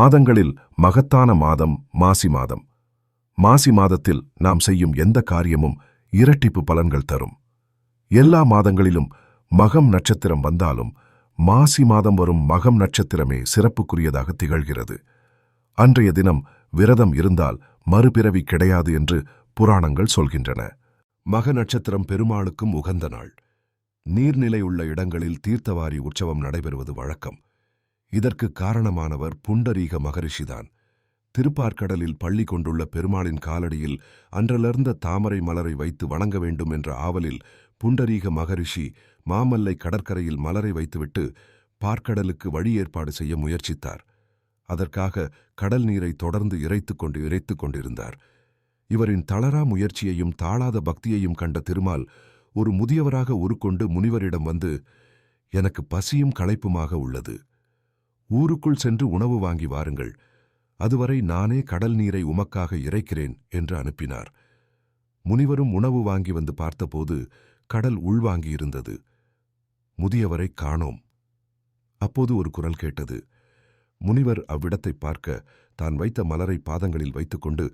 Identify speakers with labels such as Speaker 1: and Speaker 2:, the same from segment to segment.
Speaker 1: மாதங்களில் மகத்தான மாதம் மாசி மாதம். மாசி மாதத்தில் நாம் செய்யும் எந்த காரியமும் இரட்டிப்பு பலன்கள் தரும். எல்லா மாதங்களிலும் மகம் நட்சத்திரம் வந்தாலும் மாசி மாதம் வரும் மகம் நட்சத்திரமே சிறப்புக்குரியதாக திகழ்கிறது. அன்றைய தினம் விரதம் இருந்தால் மறுபிறவி கிடையாது என்று புராணங்கள் சொல்கின்றன. மக நட்சத்திரம் பெருமாளுக்கும் உகந்த நாள். நீர்நிலை உள்ள இடங்களில் தீர்த்தவாரி உற்சவம் நடைபெறுவது வழக்கம். இதற்கு காரணமானவர் புண்டரீக மகரிஷிதான். திருப்பார்க்கடலில் பள்ளி கொண்டுள்ள பெருமாளின் காலடியில் அன்றலர்ந்த தாமரை மலரை வைத்து வணங்க வேண்டும் என்ற ஆவலில் புண்டரீக மகரிஷி மாமல்லை கடற்கரையில் மலரை வைத்துவிட்டு பார்க்கடலுக்கு வழி ஏற்பாடு செய்ய முயற்சித்தார். அதற்காக கடல் நீரை தொடர்ந்து இறைத்துக் கொண்டு இறைத்துக் கொண்டிருந்தார். இவரின் தளரா முயற்சியையும் தாழாத பக்தியையும் கண்ட திருமால் ஒரு முதியவராக உருக்கொண்டு முனிவரிடம் வந்து எனக்கு பசியும் களைப்புமாக உள்ளது. ஊருக்குள் சென்று உணவு வாங்கி வாருங்கள். அதுவரை நானே கடல் நீரை உமக்காக இறைக்கிறேன் என்று அனுப்பினார். முனிவரும் உணவு வாங்கி வந்து பார்த்தபோது கடல் உள்வாங்கியிருந்தது முதியவரை காணோம். அப்போது ஒரு குரல் கேட்டது. முனிவர் அவ்விடத்தை பார்க்க தான் வைத்த மலரை பாதங்களில் வைத்துக்கொண்டு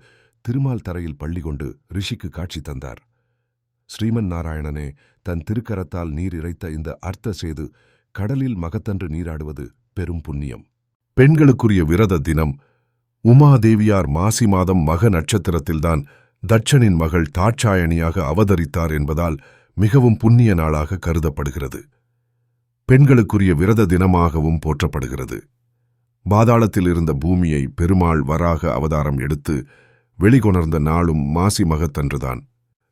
Speaker 1: திருமால் தரையில் பள்ளி கொண்டு ரிஷிக்கு காட்சி தந்தார். ஸ்ரீமன் நாராயணனே தன் திருக்கரத்தால் நீர் இறைத்த இந்த அர்த்த சேது கடலில் மகத்தன்று நீராடுவது பெரும் புண்ணியம். பெண்களுக்குரிய விரத தினம். உமாதேவியார் மாசி மாதம் மக நட்சத்திரத்தில்தான் தட்சனின் மகள் தாட்சாயணியாக அவதரித்தார் என்பதால் மிகவும் புண்ணிய நாளாக கருதப்படுகிறது. பெண்களுக்குரிய விரத தினமாகவும் போற்றப்படுகிறது. பாதாளத்தில் இருந்த பூமியை பெருமாள் வராக அவதாரம் எடுத்து வெளிகொணர்ந்த நாளும் மாசி மகத்தன்றுதான்.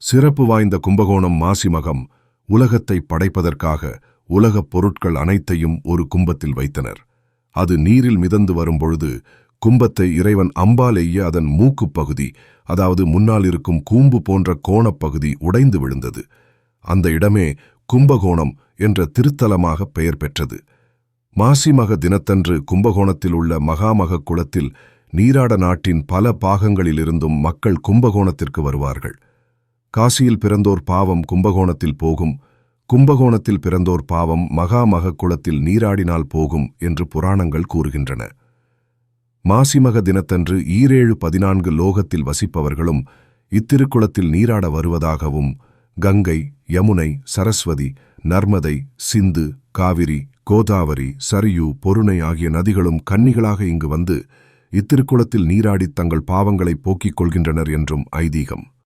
Speaker 1: சிறப்பு வாய்ந்த கும்பகோணம் மாசி மகம் உலகத்தை படைப்பதற்காக உலகப் பொருட்கள் அனைத்தையும் ஒரு கும்பத்தில் வைத்தனர். அது நீரில் மிதந்து வரும்பொழுது கும்பத்தை இறைவன் அம்பால் எய்ய அதன் மூக்குப் பகுதி அதாவது முன்னால் இருக்கும் கூம்பு போன்ற கோணப்பகுதி உடைந்து விழுந்தது. அந்த இடமே கும்பகோணம் என்ற திருத்தலமாக பெயர் பெற்றது. மாசிமக தினத்தன்று கும்பகோணத்தில் உள்ள மகாமக குளத்தில் நீராட நாட்டின் பல பாகங்களிலிருந்தும் மக்கள் கும்பகோணத்திற்கு வருவார்கள். காசியில் பிறந்தோர் பாவம் கும்பகோணத்தில் போகும். கும்பகோணத்தில் பிறந்தோர் பாவம் மகாமக குளத்தில் நீராடினால் போகும் என்று புராணங்கள் கூறுகின்றன. மாசிமக தினத்தன்று ஈரேழு பதினான்கு லோகத்தில் வசிப்பவர்களும் இத்திருக்குளத்தில் நீராட வருவதாகவும் கங்கை யமுனை சரஸ்வதி நர்மதை சிந்து காவிரி கோதாவரி சரியு பொருணை ஆகிய நதிகளும் கன்னிகளாக இங்கு வந்து இத்திருக்குளத்தில் நீராடித் தங்கள் பாவங்களை போக்கிக் கொள்கின்றனர் என்றும் ஐதீகம்.